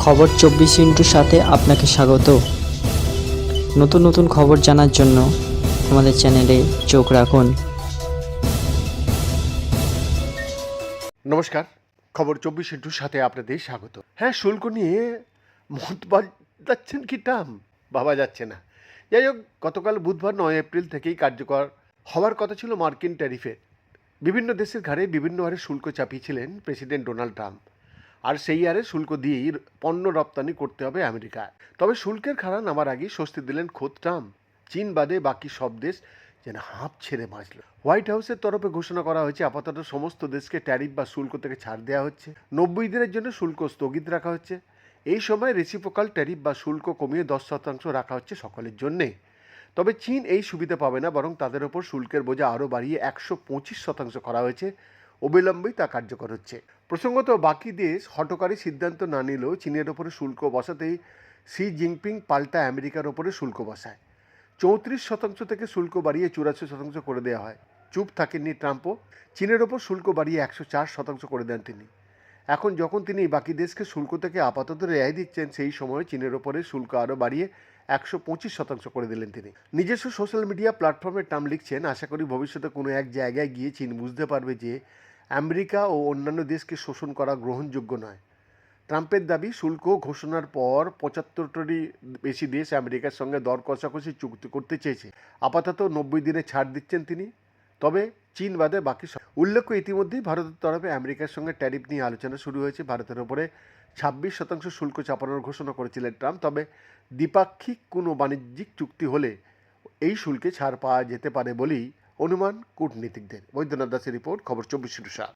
খবর চব্বিশ ইন্টুর সাথে আপনাকে স্বাগত। নতুন নতুন খবর জানার জন্য আমাদের চ্যানেলে চোখ রাখুন। নমস্কার, খবর চব্বিশ ইন্টুর সাথে আপনাদের স্বাগত। হ্যাঁ শুল্ক নিয়ে মত যাচ্ছেন কি টাম ভাবা যাচ্ছে না। যাই হোক, গতকাল বুধবার নয় এপ্রিল থেকেই কার্যকর হওয়ার কথা ছিল মার্কিন ট্যারিফের। বিভিন্ন দেশের ঘাড়ে বিভিন্ন হারে শুল্ক চাপিয়েছিলেন প্রেসিডেন্ট ডোনাল্ড ট্রাম্প। আর সেই হারে শুল্ক দিয়েই পণ্য রপ্তানি করতে হবে আমেরিকায়। তবে শুল্কের খাড়া নামার আগেই স্বস্তি দিলেন খোদ ট্রাম্প। চীন বাদে বাকি সব দেশ যেন হাঁপ ছেড়ে বাঁচল। হোয়াইট হাউসের তরফে ঘোষণা করা হয়েছে, আপাতত সমস্ত দেশকে ট্যারিফ বা শুল্ক থেকে ছাড় দেওয়া হচ্ছে। নব্বই দিনের জন্য শুল্ক স্থগিত রাখা হচ্ছে। এই সময় রেসিপোকাল ট্যারিফ বা শুল্ক কমিয়ে দশ শতাংশ রাখা হচ্ছে সকলের জন্যে। তবে চীন এই সুবিধা পাবে না, বরং তাদের ওপর শুল্কের বোঝা আরও বাড়িয়ে একশো পঁচিশ শতাংশ করা হয়েছে। অবিলম্বেই তা কার্যকর হচ্ছে। প্রসঙ্গত, বাকি দেশ হটকারী সিদ্ধান্ত না নিলেও চীনের ওপরে শুল্ক বসাতেই সি জিনপিং পাল্টা আমেরিকার ওপরে শুল্ক বসায়। চৌত্রিশ শতাংশ থেকে শুল্ক বাড়িয়ে চুরাশি শতাংশ করে দেওয়া হয়। চুপ থাকেননি ট্রাম্পও। চীনের ওপর শুল্ক বাড়িয়ে একশো চার শতাংশ করে দেন তিনি। এখন যখন তিনি বাকি দেশকে শুল্ক থেকে আপাতত রেহাই দিচ্ছেন, সেই সময় চীনের ওপরে শুল্ক আরও বাড়িয়ে একশো পঁচিশ শতাংশ করে দিলেন তিনি। নিজস্ব সোশ্যাল মিডিয়া প্ল্যাটফর্মে ট্রাম্প লিখছেন, আশা করি ভবিষ্যতে কোনো এক জায়গায় গিয়ে চীন বুঝতে পারবে যে আমেরিকা ও অন্যান্য দেশকে শোষণ করা গ্রহণযোগ্য নয়। ট্রাম্পের দাবি, শুল্ক ঘোষণার পর পঁচাত্তরটারই বেশি দেশ আমেরিকার সঙ্গে দর কষাকষি চুক্তি করতে চেয়েছে। আপাতত নব্বই দিনে ছাড় দিচ্ছেন তিনি। তবে চীন বাদে বাকি সব উল্লেখ্য, ইতিমধ্যেই ভারতের তরফে আমেরিকার সঙ্গে ট্যারিফ নিয়ে আলোচনা শুরু হয়েছে। ভারতের ওপরে ছাব্বিশ শতাংশ শুল্ক চাপানোর ঘোষণা করেছিলেন ট্রাম্প। তবে দ্বিপাক্ষিক কোনো বাণিজ্যিক চুক্তি হলে এই শুল্কে ছাড় পাওয়া যেতে পারে বলেই অনুমান কূটনীতিকদের। বৈদ্যনাথ দাসের রিপোর্ট খবর চব্বিশ সাত।